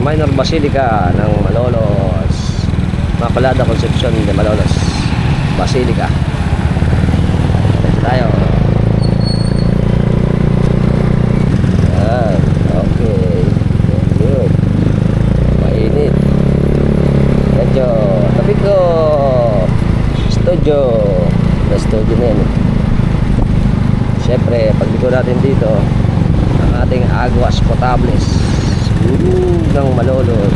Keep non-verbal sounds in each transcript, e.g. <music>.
Minor basilica ng Malolos. Makulada Concepcion de Malolos. Basilica. Dito tayo. Yan. Okay. Good. Mainit. Medyo tabi ko. Studio. Sa studio na yan. eh. Siyempre, pagliko natin dito, ang ating aguas potables uh, ng Malolos.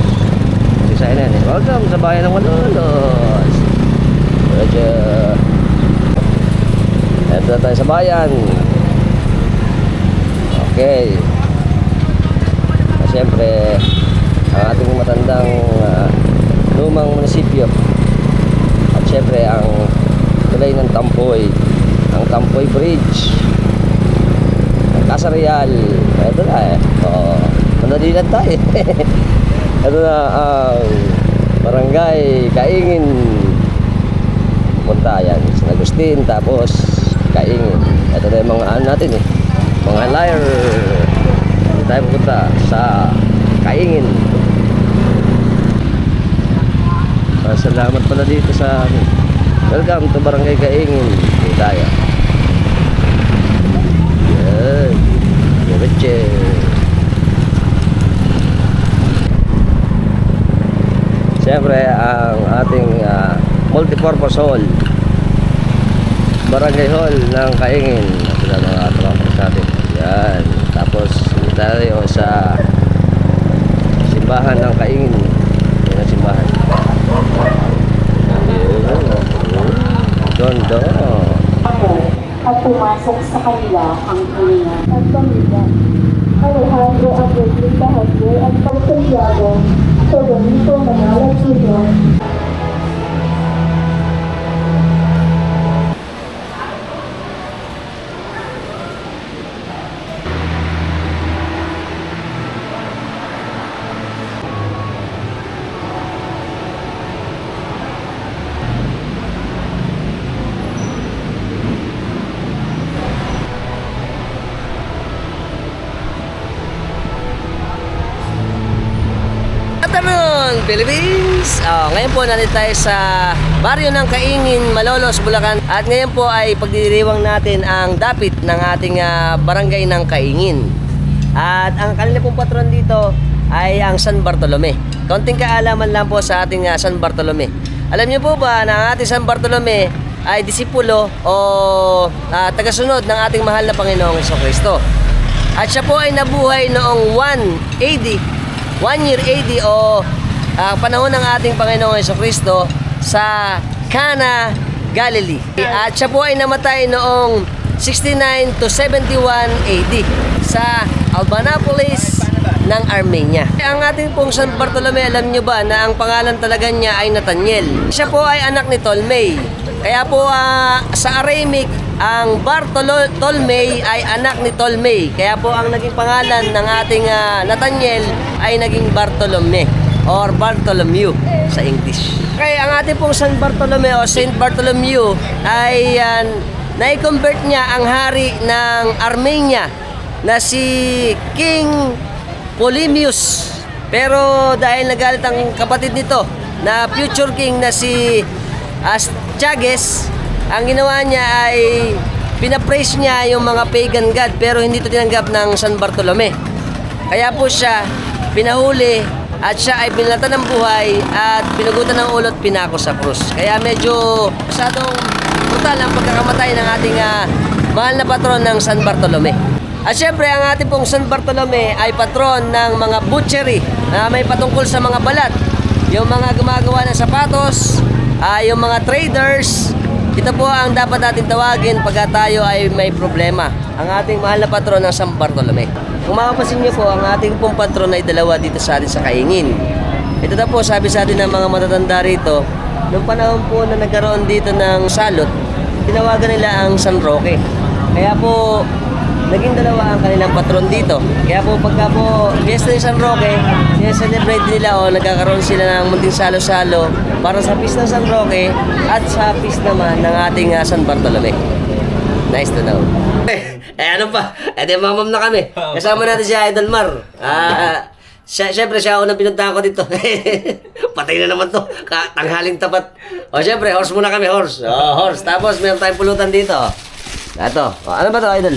Yan eh. Welcome sa bayan ng Malolos. Medyo... Ito na tayo sa bayan. Okay. Siyempre, ang ating matandang ah, lumang munisipyo. At siyempre, ang tulay ng Tampoy. Ang Tampoy Bridge. Ang Casa Real. Ito na eh. Oo. Madali lang tayo. <laughs> Ito na ang barangay Kaingin. Punta yan. San Agustin. Tapos Kaingin. Ito na yung mga ano natin eh. Mga liar. Hindi tayo pupunta sa Kaingin. Ah, salamat pala dito sa Welcome to Barangay Kaingin. Dito tayo. Yan. Diretso. Siyempre, ang ating ah, multipurpose hall. Barangay hall ng Kaingin. Na mga tropa natin. Yan. Tapos, tayo sa simbahan ng Kaingin. Yan ang simbahan. Ako at pumasok sa kanila ang hininga at pamilya. Alejandro Aguirre Kahadre at 我有您说的那样的自由。Philippines! Oh, ngayon po nandito tayo sa baryo ng Kaingin, Malolos, Bulacan. At ngayon po ay pagdiriwang natin ang dapit ng ating ah, barangay ng Kaingin. At ang kanila pong patron dito ay ang San Bartolome. Konting kaalaman lang po sa ating ah, San Bartolome. Alam niyo po ba na ang ating San Bartolome ay disipulo o ah, tagasunod ng ating mahal na Panginoong Kristo. At siya po ay nabuhay noong 1 AD 1 year AD o ah, panahon ng ating Panginoong Yeso Kristo sa Cana, Galilee. At siya po ay namatay noong 69 to 71 AD sa Albanapolis ng Armenia. Ang ating pong San Bartolome, alam nyo ba na ang pangalan talaga niya ay Nathaniel. Siya po ay anak ni Ptolemy. Kaya po ah, sa Aramaic, ang Bartolome ay anak ni Ptolemy. Kaya po ang naging pangalan ng ating ah, Nathaniel ay naging Bartolome or Bartholomew sa English. Kaya ang ating pong San Bartolome o Saint Bartholomew ay uh, nai-convert niya ang hari ng Armenia na si King Polemius. Pero dahil nagalit ang kapatid nito na future king na si Astyages, ang ginawa niya ay pinapraise niya yung mga pagan god pero hindi ito tinanggap ng San Bartolome. Kaya po siya pinahuli at siya ay binalatan ng buhay at pinagutan ng ulo at pinako sa krus. Kaya medyo masyadong brutal ang pagkakamatay ng ating ah, mahal na patron ng San Bartolome. At syempre, ang ating pong San Bartolome ay patron ng mga butchery na may patungkol sa mga balat. Yung mga gumagawa ng sapatos, ah, yung mga traders, ito po ang dapat natin tawagin pagka tayo ay may problema. Ang ating mahal na patron ng San Bartolome. Kung makapasin niyo po, ang ating pong patron ay dalawa dito sa atin sa Kaingin. Ito na po, sabi sa atin ng mga matatanda rito, noong panahon po na nagkaroon dito ng salot, tinawagan nila ang San Roque. Kaya po, naging dalawa ang kanilang patron dito. Kaya po pagka po fiesta ni San Roque, celebrate nila o nagkakaroon sila ng munting salo-salo para sa feast ng San Roque at sa feast naman ng ating ah, San Bartolome. Nice to know. Eh, <laughs> eh ano pa? Eh di mamam na kami. Kasama natin si Idol Mar. Ah, Siya, syempre, siya ako nang pinuntahan ko dito. <laughs> Patay na naman to. Ka tanghaling tapat. O, syempre, horse muna kami, horse. O, horse. Tapos, meron tayong pulutan dito. Ito. O, ano ba to, idol?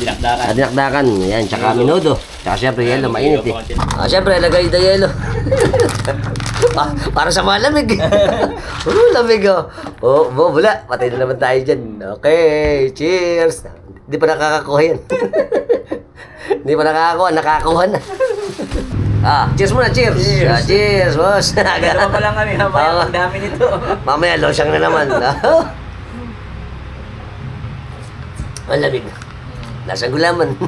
Dinakdakan. Ah, dinakdakan. Yan, tsaka minudo. Tsaka syempre, yelo, mainit eh. Ah, syempre, lagay na yelo. pa para sa malamig. <laughs> oh, lamig oh. Oh, oh, wala. Patay na naman tayo dyan. Okay, cheers. Hindi pa nakakakuha yan. Hindi <laughs> pa nakakakuha, nakakakuha na. ah, cheers muna, cheers. Cheers. Ah, cheers, boss. <laughs> Dalawa pa lang kami, mamaya <laughs> ang dami nito. Mamaya, losyang na naman. Ang lamig. Nasa gulaman.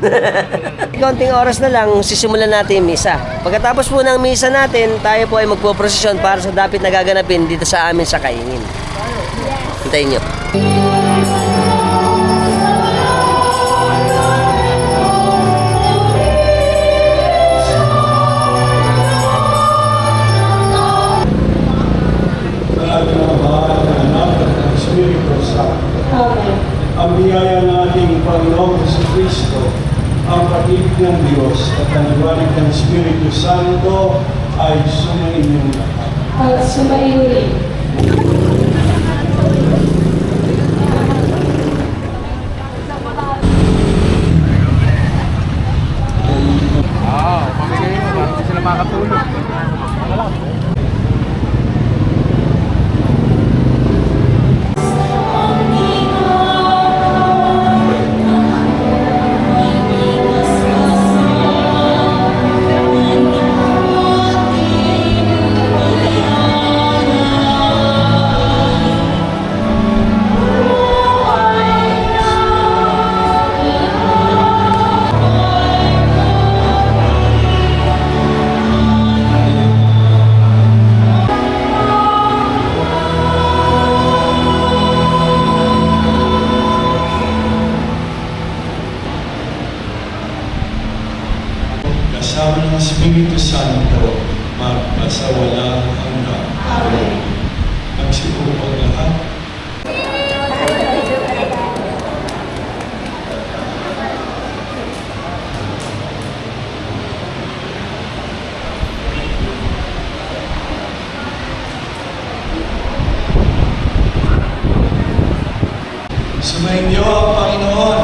Konting oras na lang, sisimulan natin yung misa. Pagkatapos po ng misa natin, tayo po ay magpo-prosesyon para sa dapit na gaganapin dito sa amin sa Kaingin. Hintayin nyo. Biyaya ng ating Panginoong Kristo, ang pag-ibig ng Diyos at ang liwanag ng Espiritu Santo ay sumainyong lahat. At sumayo rin. Espiritu Santo, magpasawalang hanggang. Amen. Nagsipupang lahat. Sumainyo ang Panginoon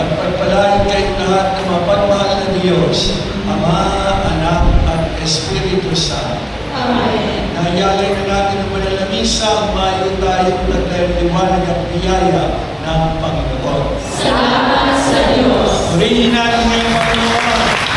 at pagpalain kayong lahat ng mapagmahal na Diyos, Ama, Anak, at Espiritu Santo. Amen. Nayalay na natin ang manalamisa ang mayo tayong naglayang liwanag at biyaya ng Panginoon. Salamat sa Diyos. Purihin natin ngayong Panginoon.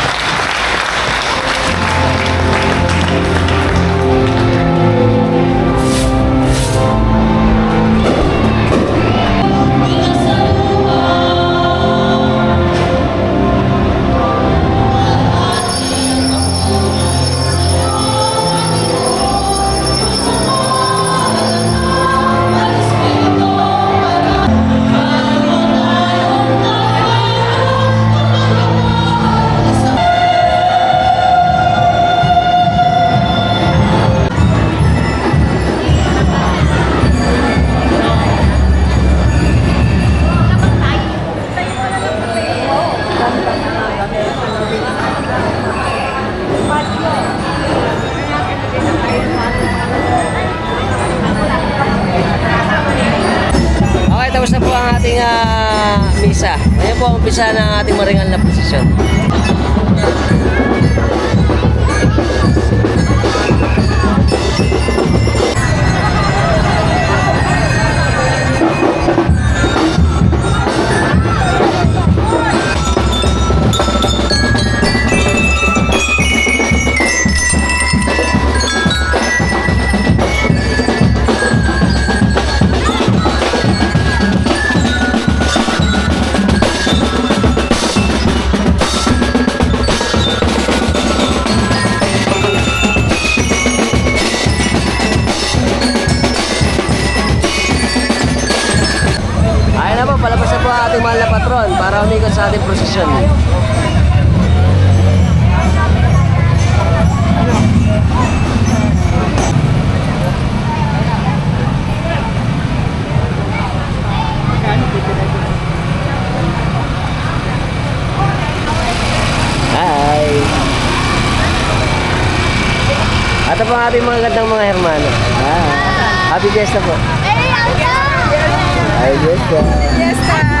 Misa. Ngayon po ang umpisa ng ating maringal na posisyon. Ating mga gandang mga hermano. Ah, happy fiesta po. Happy fiesta. Happy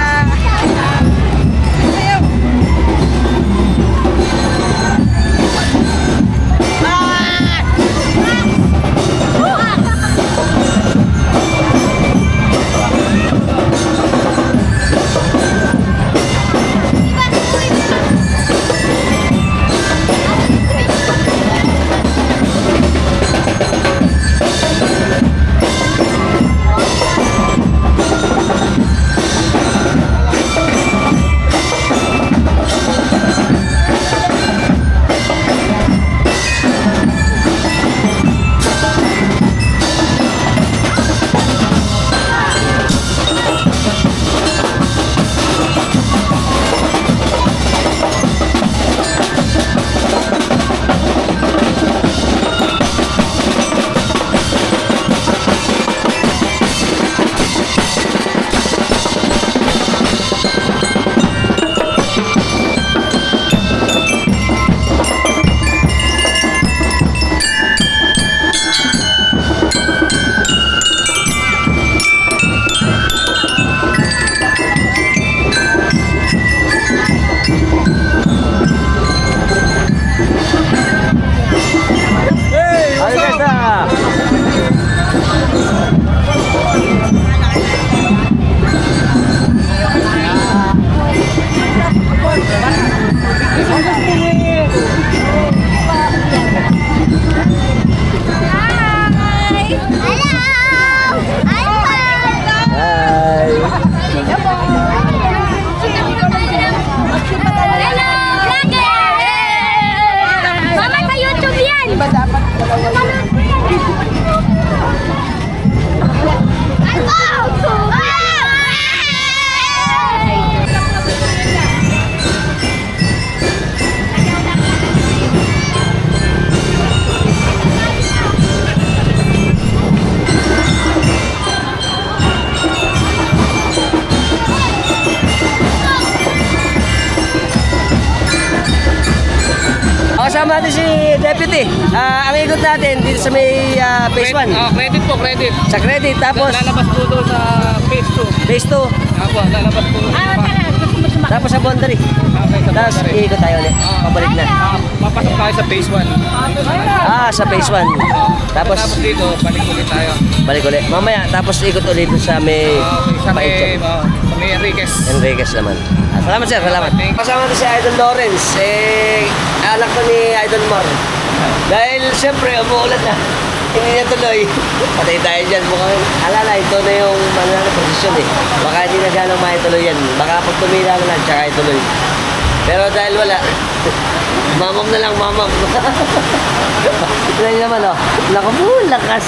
natin si Deputy. Ah, ang ikot natin dito sa may ah, phase 1. Ah, credit po, credit. Sa credit, tapos Lalabas po doon sa phase 2. phase 2, Apo, lalabas po. tapos sa boundary. Okay, sa Tapos iikot tayo ulit. Pabalik na. Ah, papasok tayo sa phase 1. Ah, sa phase 1. Tapos Tapos dito, balik ulit tayo. balik ulit. Mamaya, tapos ikot ulit sa may Ah, okay, sa may, ah, sa may Enriquez. Enriquez naman. Salamat sir, salamat. Kasama natin si Idol Lawrence, eh, anak ko ni Idol Mar. Dahil siyempre, umuulan na. Hindi niya tuloy. <laughs> Patay tayo dyan. Mukhang alala, ito na yung ano na posisyon eh. Baka hindi na gano'ng maituloy yan. Baka pag tumila na lang, tsaka ituloy. Pero dahil wala, <laughs> mamam na lang, mamam. <laughs> Tignan niyo naman oh. Naku lakas.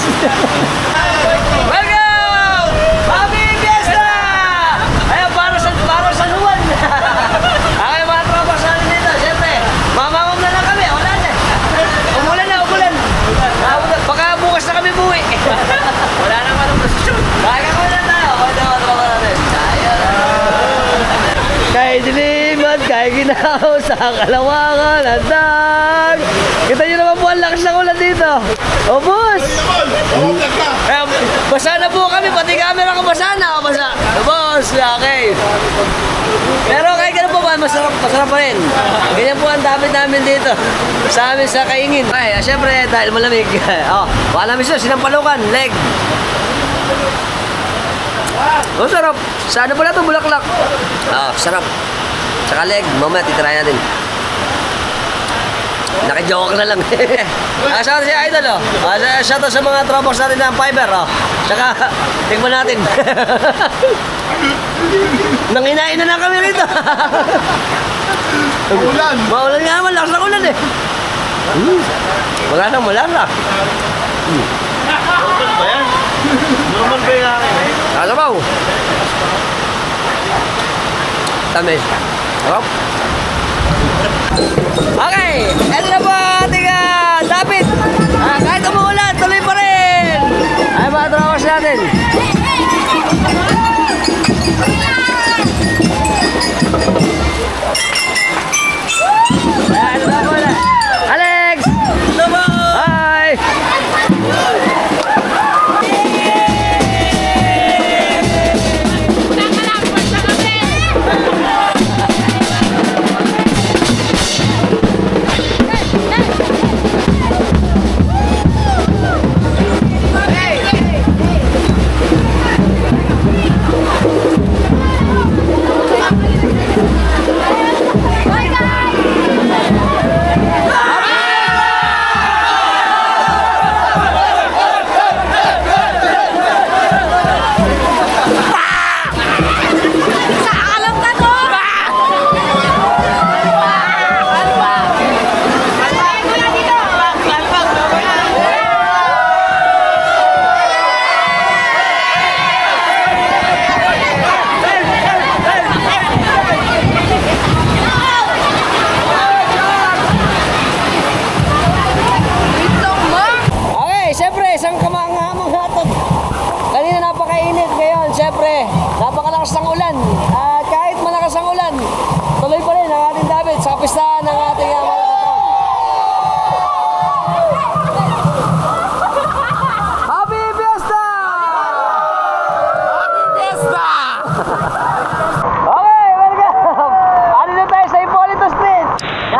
Welcome! Happy Fiesta! Ayun, para sa, para sa luwan. Ay, mga tropa sa amin dito. Siyempre, mamamam na lang kami. Wala na. Umulan na, umulan. Ah, Baka bukas na kami buwi. Wala na manong posisyon. Kaya ko na tayo. Okay na, mga tropa natin. Tayo na. Kay ginaw, sa kalawangan, andag. Kita nyo naman po ang lakas ng ulan dito. O, boss! Eh, basa na po kami, pati camera ko basa na. O, basa. O, boss, okay. Pero kahit ganun po ba, masarap, masarap pa rin. Ganyan po ang dami namin dito. Sa amin sa kaingin. Ay, ah, syempre, dahil malamig. <laughs> oh, baka namin siya, sinampalukan, leg. Oh, sarap. Sa ano pala ito, bulaklak? Ah, sarap. Tsaka leg, mamaya titry natin. Naka-joke na lang. ah, shout out si Idol, oh. Ah, shout out sa mga tropas natin ng fiber, oh. Tsaka, <laughs> tingnan natin. <laughs> Nanginain na lang kami rito. <laughs> Ulan! Maulan nga naman, lakas ng ulan eh. Hmm. Wala nang malala. Normal ba yung akin? Kasabaw. Tamis. Sarap. Okay, eto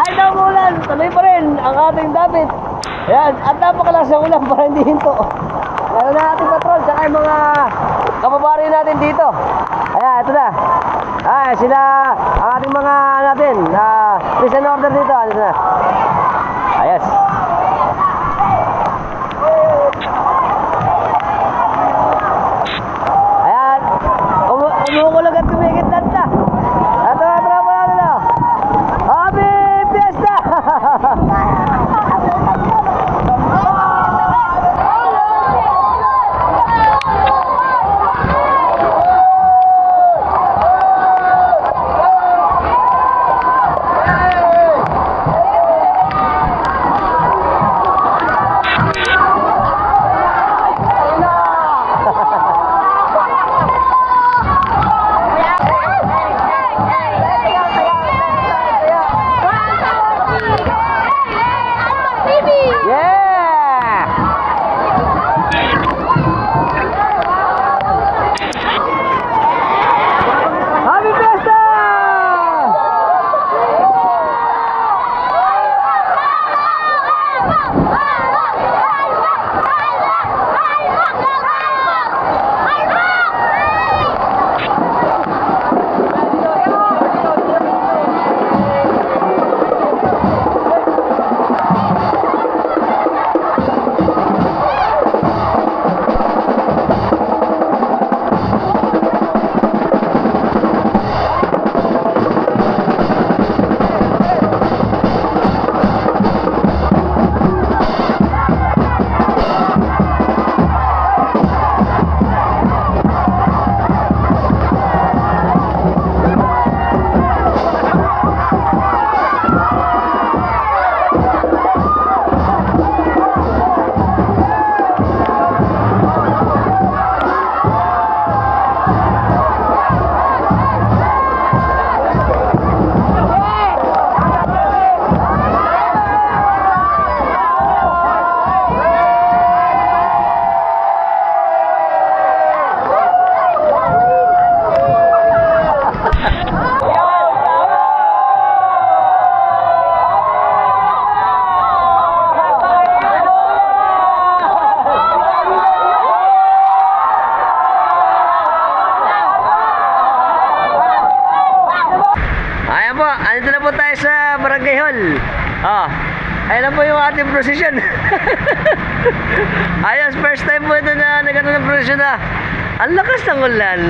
Kahit na umulan, tuloy pa rin ang ating dapit. Ayan, at napakalakas ng ulan para hindi hinto. Meron na ating patrol, saka yung mga kababari natin dito. Ayan, ito na. Ay, sila, ang ating mga natin, na please and order dito. Ano na? Ayos. Ayan na po yung ating procession. <laughs> Ayos, first time po ito na nagano ng procession na. Ang lakas ng ulan.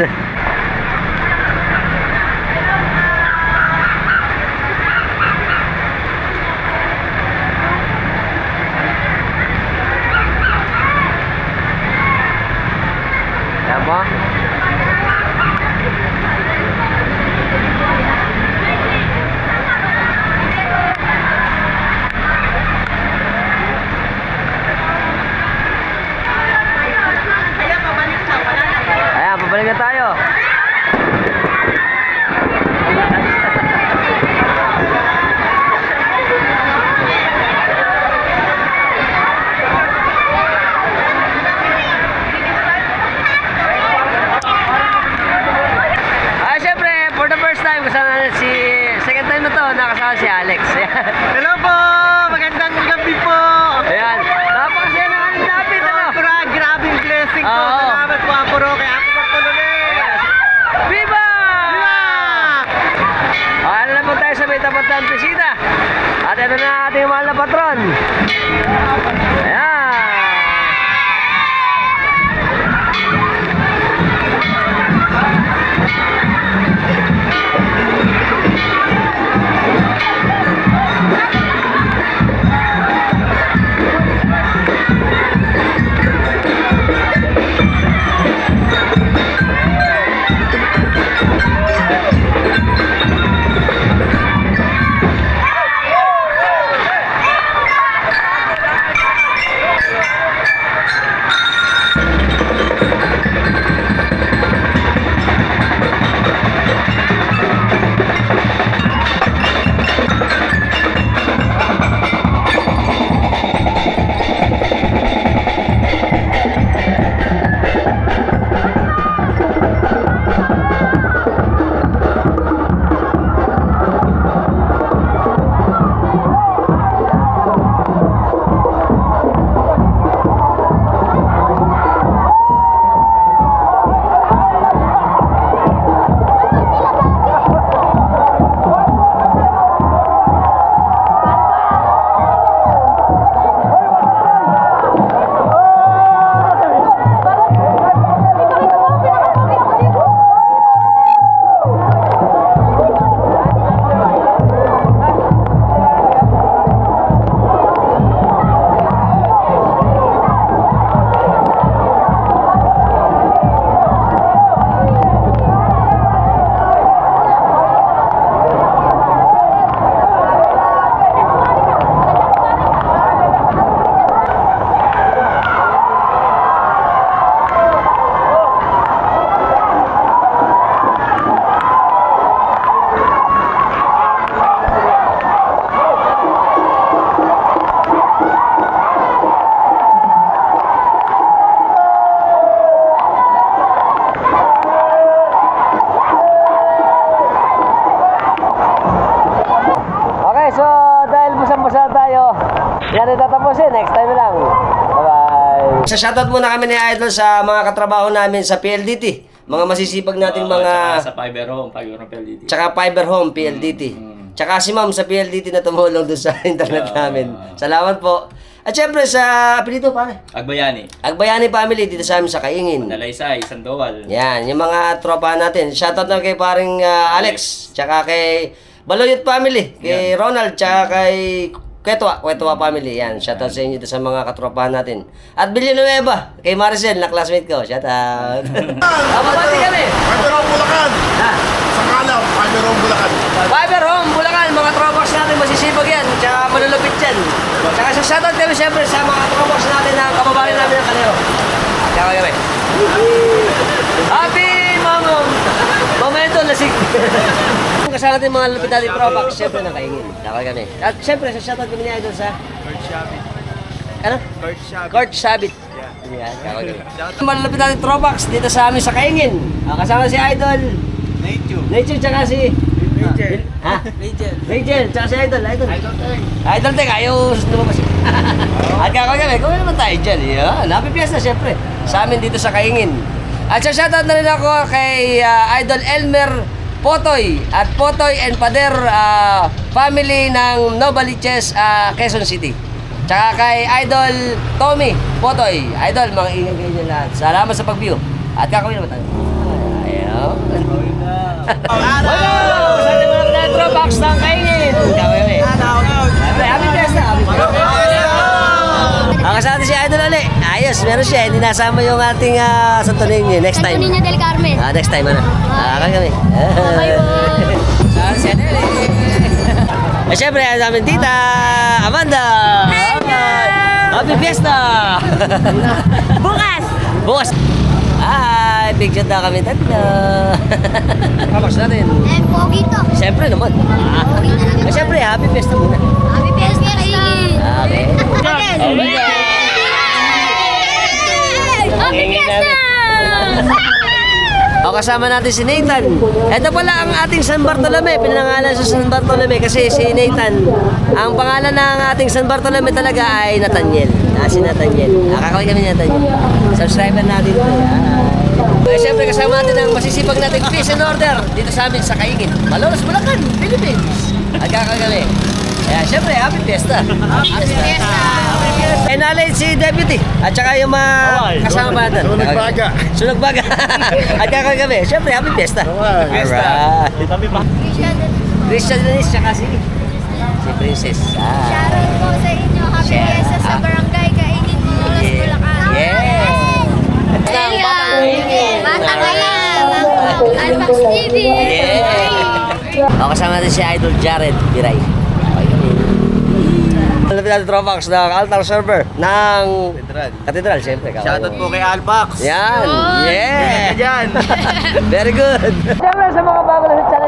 Bye-bye. Sa shoutout muna kami ni Idol sa mga katrabaho namin sa PLDT. Mga masisipag nating Oo, mga... tsaka sa Fiber Home, Fiber Home PLDT. Tsaka Fiber Home, PLDT. Tsaka si Ma'am sa PLDT na tumulong doon sa <laughs> internet namin. Salamat po. At syempre sa apelyido pare. Agbayani, Agbayani family dito sa amin sa Kaingin. Nalaysay, Sandoval. Yan, yung mga tropa natin. Shoutout na kay paring ah, Alex, tsaka kay Baloyot family, kay Ronald, tsaka kay Kwetwa, Kwetwa family. Yan, shoutout sa inyo sa mga katropahan natin. At Villanueva, kay Maricel, na classmate ko. Shoutout. <laughs> Kapapati kami. Fiber Home Bulacan! Ha? Sa kalam, Fiber Home Bulacan. Fiber Home, Bulacan, mga tropas natin, masisipag yan, tsaka malulupit yan. Tsaka sa shoutout kami siyempre sa mga tropas natin na kababayan namin ng Kaleo. Tsaka kami. Happy mga momento lasik. <laughs> Kasama natin mga lupit natin tropas, siyempre nakaingin. Tsaka kami. At siyempre sa shoutout kami ni Idol sa... Kurt Shabit. Ano? Kurt Shabit. Kurt Shabit. Tsaka kami. Malulupit natin tropas dito sa amin sa Kaingin. Ah, kasama si Idol. Nature. Nature tsaka si... Rachel. Ha? Rachel. Rachel, tsaka si Idol. Idol. Idol Tech. Idol Tech, ayaw lumabas. At kakawin kami, gawin naman tayo dyan. Yan, happy fiesta syempre. Sa amin dito sa Kaingin. At sa shoutout na rin ako kay ah, Idol Elmer Potoy at Potoy and Pader ah, family ng Novaliches, ah, Quezon City. Tsaka kay Idol Tommy Potoy. Idol, mga ingay kayo dyan lahat. Salamat sa pag-view. At kakawin naman tayo. Ayaw. Hello! Sa mga Retro Box ng Kaingin. Kami Ang kasama si Idol Ali. Ayos, meron siya. Hindi nasama yung ating uh, Santo Niño. Next time. Santo Niño del Carmen. Ah, next time ano. Ah, kami kami. Bye-bye. <laughs> Ah, si Idol Ali. Eh, syempre, ang aming tita, Amanda. Happy Fiesta! <laughs> Bukas. Bukas! Ay, picture na kami tatlo. <laughs> Tapos natin. Eh, pogi to. Siyempre naman. Pogi talaga. Ah, siyempre, happy fiesta muna. Happy Fiesta. Okay. Happy Fiesta. O kasama natin si Nathan. Ito pala ang ating San Bartolome. Pinangalan sa San Bartolome kasi si Nathan. Ang pangalan ng ating San Bartolome talaga ay Nathaniel. Ah, si Nathaniel. Nakakawin kami ni Nathaniel. Subscriber natin ito. Yan. Eh, Siyempre kasama natin ang masisipag natin peace and order dito sa amin sa Kaingin. Malolos, Bulacan, Philippines. Kami. Kaya siyempre, happy fiesta. Happy fiesta. Eh, nalay si Deputy. At saka yung mga kasama natin. Sunog baga. Sunog baga. <laughs> At kakawin kami. Siyempre, happy fiesta. Fiesta. Christian Denise, tsaka si, si Princess. Ah. Shoutout po sa inyo. Happy. Fiesta sa Ah. Barangay Kaingin, Malolos, Yeah. Bulacan. Yeah. Ng Batang Kaingin. Batang Kaingin. Alpax TV. Yeah. O, kasama natin si Idol Jared Biray. Malapit natin Tropax ng altar server ng Katedral. Katedral, siyempre. kakawin Shoutout po kay Alpax. Yan! Yeah! Yan. <laughs> Very good! Siyempre sa mga bago na sa channel